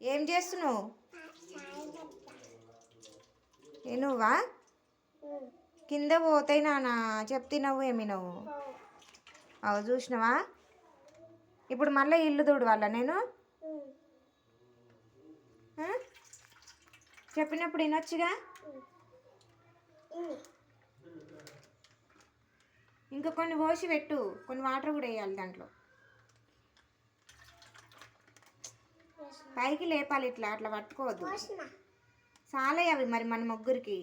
ఏం చేస్తున్నావు? ఏ నువ్వా కింద పోతాయి నాన్న. చెప్తున్నావు ఏమి నువ్వు? అవు చూసినావా? ఇప్పుడు మళ్ళీ ఇల్లు తుడవాలా నేను? చెప్పినప్పుడు వినొచ్చుగా? ఇంకా కొన్ని పోసి పెట్టు. కొన్ని వాటర్ కూడా వేయాలి దాంట్లో. పైకి లేపాలి ఇట్లా అట్లా పట్టుకోవద్దు. చాలే అవి మరి మన ముగ్గురికి.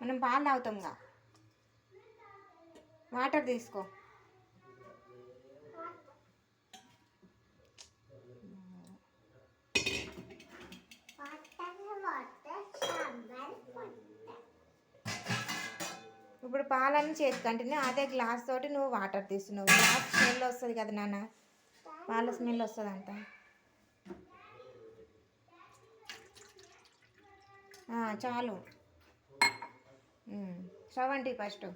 మనం పాలు తాగుతాంగా వాటర్ తీసుకో. ఇప్పుడు పాలన్నీ చేతికి కంటిన్యూ అదే గ్లాస్ తోటి నువ్వు వాటర్ తీస్తున్నావు. గ్లాస్ స్మెల్ వస్తుంది కదా నాన్న. పాల స్మెల్ వస్తుంది అంతా చాలు. Um, stove first.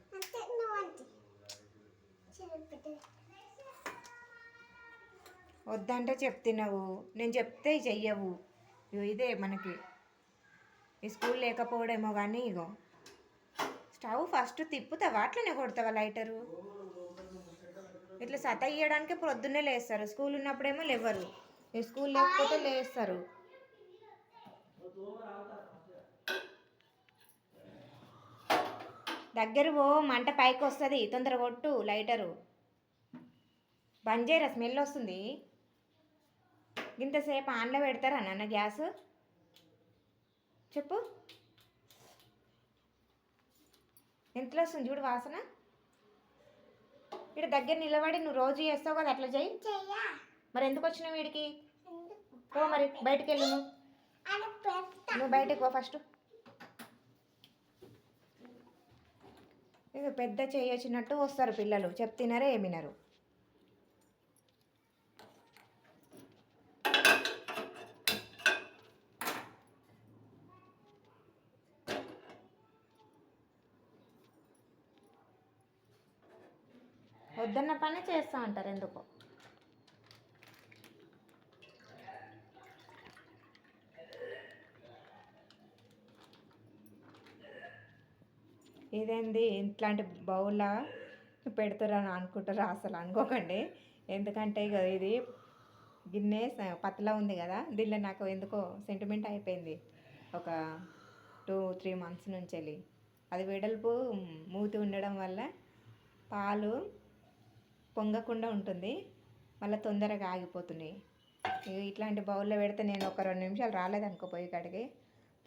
వద్దంటే చెప్తున్నావు నేను చెప్తే చెయ్యవు. ఇగో ఇదే మనకి. ఈ స్కూల్ లేకపోవడేమో కానీ ఇగో. స్టవ్ ఫస్ట్ తిప్పుతావా అట్లనే కొడతావా లైటరు? ఇట్లా సత ఇయ్యడానికి పొద్దున్నే లేస్తారు. స్కూల్ ఉన్నప్పుడేమో లేవరు. ఈ స్కూల్ లేకపోతే లేస్తారు. దగ్గర పో మంట పైకి వస్తుంది తొందర కొట్టు లైటరు. బంద్ చేయరా స్మెల్ వస్తుంది. ఇంతసేపు ఆన్లో పెడతారా నాన్న గ్యాస్? చెప్పు. ఎంతలో వస్తుంది చూడు వాసన? ఇక్కడ దగ్గర నిలబడి నువ్వు రోజు చేస్తావు కదా అట్లా చేయి. మరి ఎందుకు వచ్చినావు వీడికి? ఓ మరి బయటికి వెళ్ళు నువ్వు. నువ్వు బయటకు పో ఫస్ట్. పెద్ద చేయొచ్చినట్టు వస్తారు పిల్లలు. చెప్తున్నారా ఏమినారు? వద్దన్న పని చేస్తా అంటారు ఎందుకో? ఇదేంది? ఇట్లాంటి బౌలా పెడతారని అనుకుంటారా అసలు అనుకోకండి. ఎందుకంటే ఇక ఇది గిన్నె స- పతలా ఉంది కదా దీనిలో నాకు ఎందుకో సెంటిమెంట్ అయిపోయింది. ఒక టూ త్రీ మంత్స్ నుంచి వెళ్ళి అది వెడల్పు మూతి ఉండడం వల్ల పాలు పొంగకుండా ఉంటుంది. మళ్ళీ తొందరగా ఆగిపోతున్నాయి ఇక ఇట్లాంటి బౌల్లో పెడితే నేను ఒక రెండు నిమిషాలు రాలేదనుకో పొయ్యి కాడికి.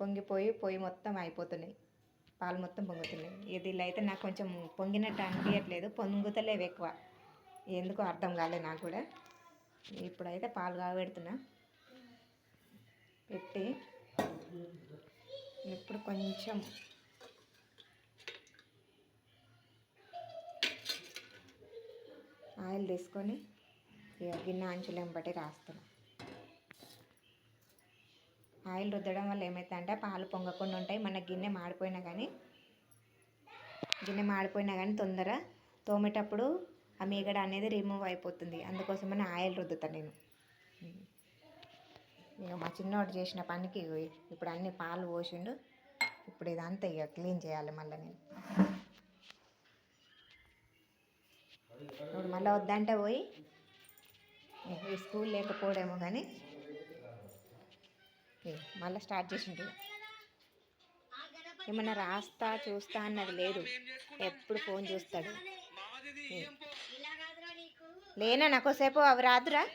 పొంగిపోయి పొయ్యి మొత్తం అయిపోతున్నాయి పాలు మొత్తం పొంగుతున్నాయి. ఇది అయితే నాకు కొంచెం పొంగినట్టు అనిపించట్లేదు పొంగుతలేవు ఎక్కువ. ఎందుకు అర్థం కాలేదు నాకు కూడా. ఇప్పుడైతే పాలు కాబెడుతున్నా పెట్టి ఇప్పుడు కొంచెం ఆయిల్ తీసుకొని గిన్నె అంచులు బట్టి రాస్తున్నాం. ఆయిల్ రుద్దడం వల్ల ఏమవుతుందంటే పాలు పొంగకుండా ఉంటాయి. మన గిన్నె మాడిపోయినా కానీ గిన్నె మాడిపోయినా కానీ తొందర తోమేటప్పుడు ఆ మీగడ అనేది రిమూవ్ అయిపోతుంది. అందుకోసమని ఆయిల్ రుద్దుతాను నేను. ఇక మా చిన్నోడు చేసిన పనికి ఇప్పుడు అన్ని పాలు పోసిండు. ఇప్పుడు ఇదంతా ఇక క్లీన్ చేయాలి మళ్ళీ నేను. ఇప్పుడు మళ్ళీ వద్దంటే పోయి ఈ స్కూల్ లేకపోవడేమో కానీ మళ్ళీ స్టార్ట్ చేసిండు. ఏమన్నా రాస్తా చూస్తా అన్నది లేదు. ఎప్పుడు ఫోన్ చూస్తాడు. లేనా నాకోసేపు అవి రాదురా.